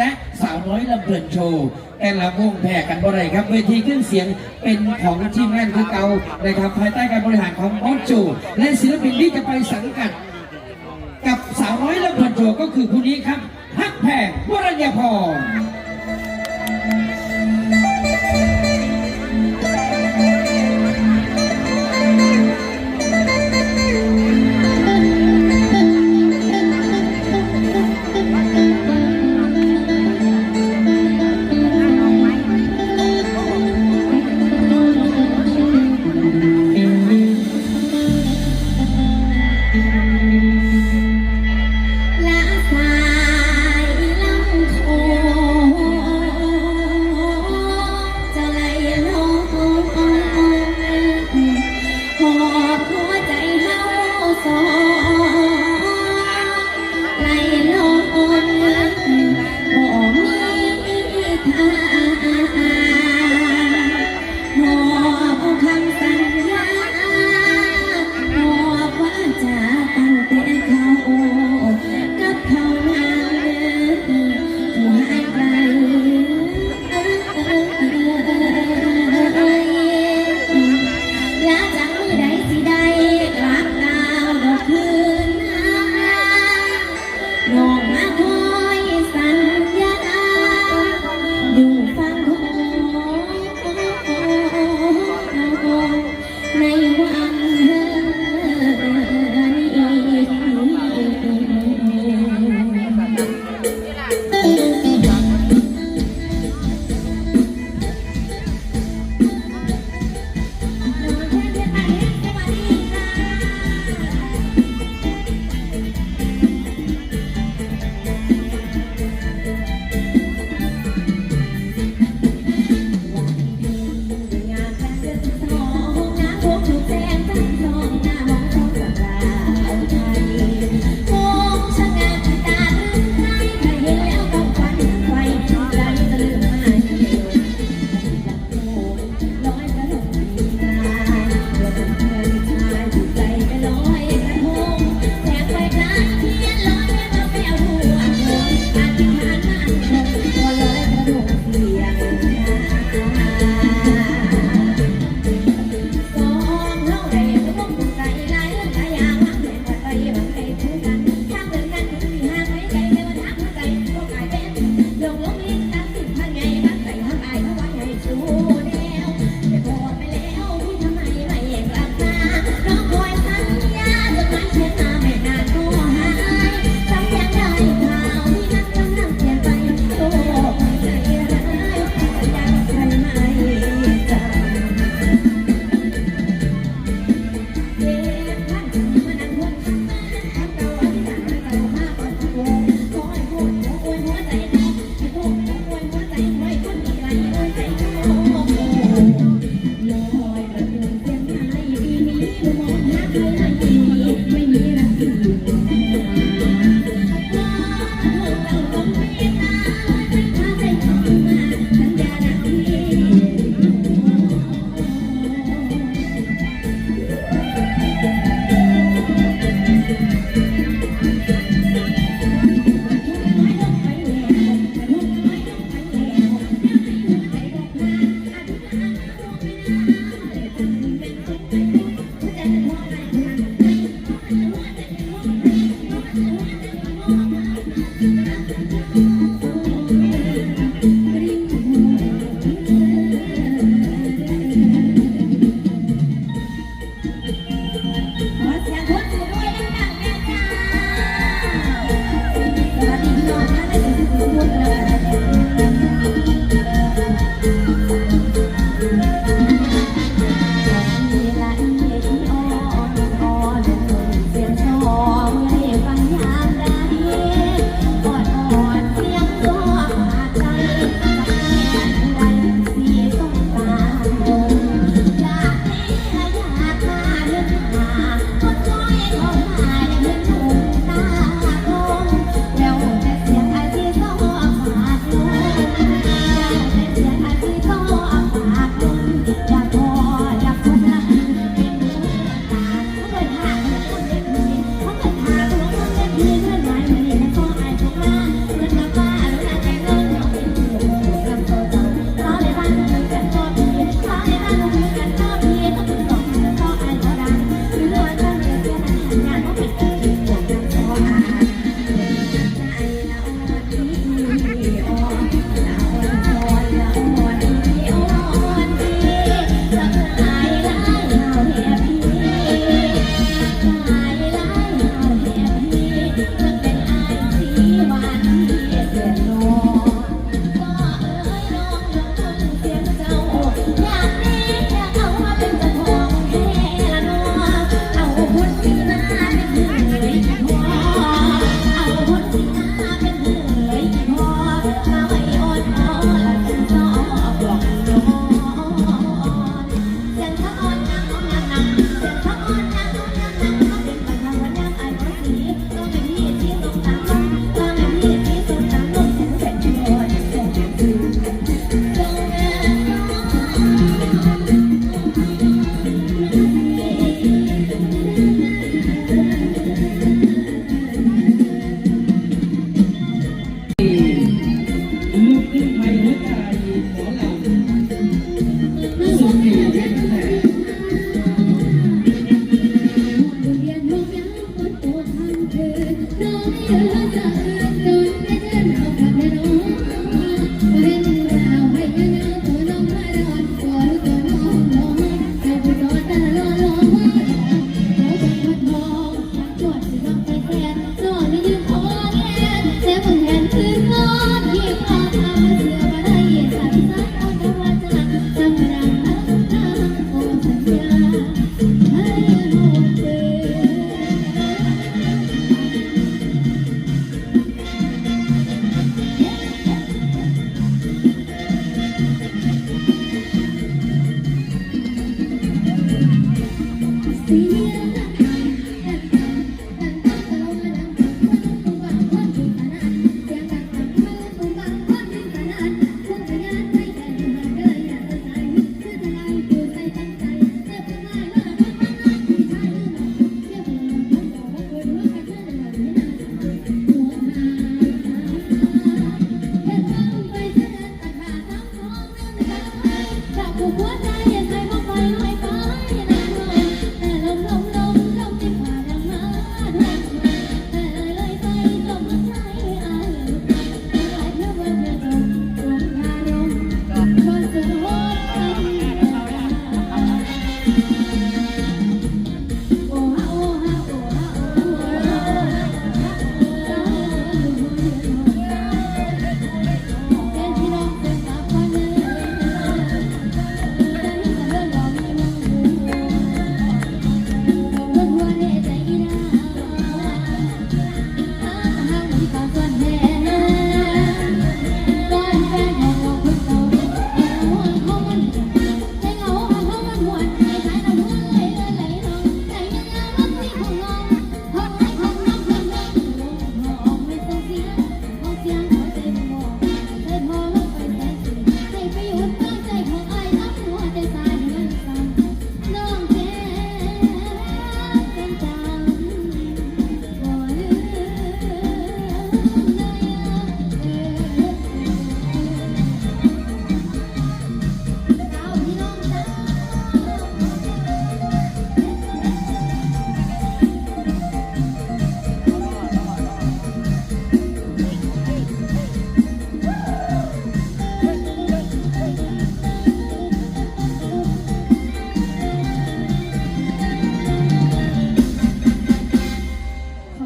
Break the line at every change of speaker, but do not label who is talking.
และสาวน้อยลำเพลินโชว์แต่ละวงแพ้กันบ่ไรครับเวทีขึ้นเสียงเป็นของทีมงานคือเก่านะครับภายใต้การบริหารของมอสโจและศิลปินที่จะไปสังกัด กับสาวน้อยลำเพลินโชว์ก็คือผู้นี้ครับฮักแพงวรัญญาพร